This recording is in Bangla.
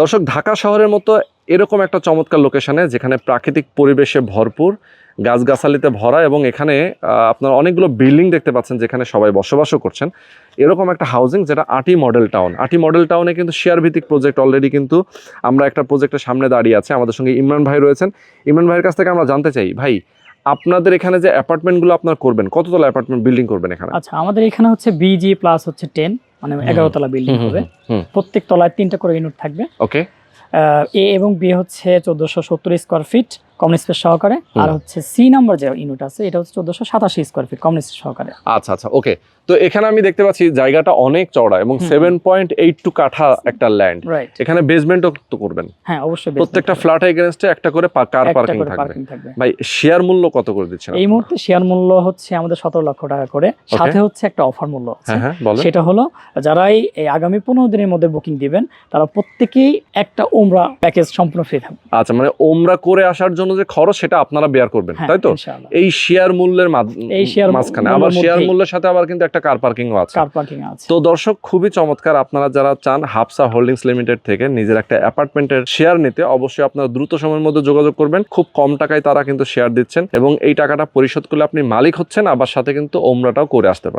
দর্শক, ঢাকা শহরের মতো এরকম একটা চমৎকার লোকেশানে যেখানে প্রাকৃতিক পরিবেশে ভরপুর, গাছগাছালিতে ভরা এবং এখানে আপনার অনেকগুলো বিল্ডিং দেখতে পাচ্ছেন যেখানে সবাই বসবাসও করছেন। এরকম একটা হাউজিং যেটা আটি মডেল টাউন আটি মডেল টাউনে কিন্তু শেয়ার ভিত্তিক প্রজেক্ট অলরেডি কিন্তু আমরা একটা প্রজেক্টের সামনে দাঁড়িয়ে আছে। আমাদের সঙ্গে ইমরান ভাই রয়েছেন। ইমরান ভাইয়ের কাছ থেকে আমরা জানতে চাই, ভাই, আপনাদের এখানে যে অ্যাপার্টমেন্টগুলো আপনার করবেন, কততলা অ্যাপার্টমেন্ট বিল্ডিং করবেন এখানে? আচ্ছা আমাদের এখানে হচ্ছে বিজি প্লাস হচ্ছে টেন মানে এগারো তলা বিল্ডিং হবে। প্রত্যেক তলায় তিনটা করে ইউনিট থাকবে। ওকে এ এবং বি হচ্ছে চোদ্দশো সত্তর স্কোয়ার ফিট কমন স্পেস সহকারে। আর হচ্ছে সি নাম্বার যে ইউনিট আছে এটা হচ্ছে চোদ্দশো সাতাশি স্কোয়ার ফিট কমন স্পেস সহকারে। আচ্ছা আচ্ছা ওকে তো এখানে আমি দেখতে পাচ্ছি জায়গাটা অনেক চওড়া এবং সেভেন পয়েন্ট এইট টু কাঠা একটা ল্যান্ড এখানে বেসমেন্টও তো করবেন। হ্যাঁ অবশ্যই প্রত্যেকটা ফ্ল্যাট এগেনস্টে একটা করে কার পার্কিং থাকবে। ভাই শেয়ার মূল্য কত করে দিচ্ছেন এই মুহূর্তে শেয়ার মূল্য হচ্ছে আমাদের সতেরো লক্ষ টাকা করে। সাথে হচ্ছে একটা অফার মূল্য আছে। হ্যাঁ হ্যাঁ সেটা হলো যারাই এই আগামী পনেরো দিনের মধ্যে বুকিং দিবেন তারা প্রত্যেকেই একটা উমরা প্যাকেজ সম্পূর্ণ ফ্রি থাকবে। আচ্ছা মানে ওমরা করে আসার জন্য যে খরচ সেটা আপনারা বেয়ার করবেন হ্যাঁ তাই তো? এই শেয়ার মূল্যের মাঝখানে। আবার শেয়ার মূল্যের সাথে আবার কিন্তু একটা কার পার্কিংও আছে। কার পার্কিং আছে। তো দর্শক খুবই চমৎকার আপনারা যারা চান হাফসা হোল্ডিংস লিমিটেড থেকে নিজের একটা অ্যাপার্টমেন্টের শেয়ার নিতে অবশ্যই আপনারা দ্রুত সময়ের মধ্যে যোগাযোগ করবেন। খুব কম টাকায় তারা কিন্তু শেয়ার দিচ্ছেন এবং এই টাকাটা পরিশোধ করলে আপনি মালিক হচ্ছেন আবার সাথে কিন্তু ওমরাটাও করে আসতে পারেন।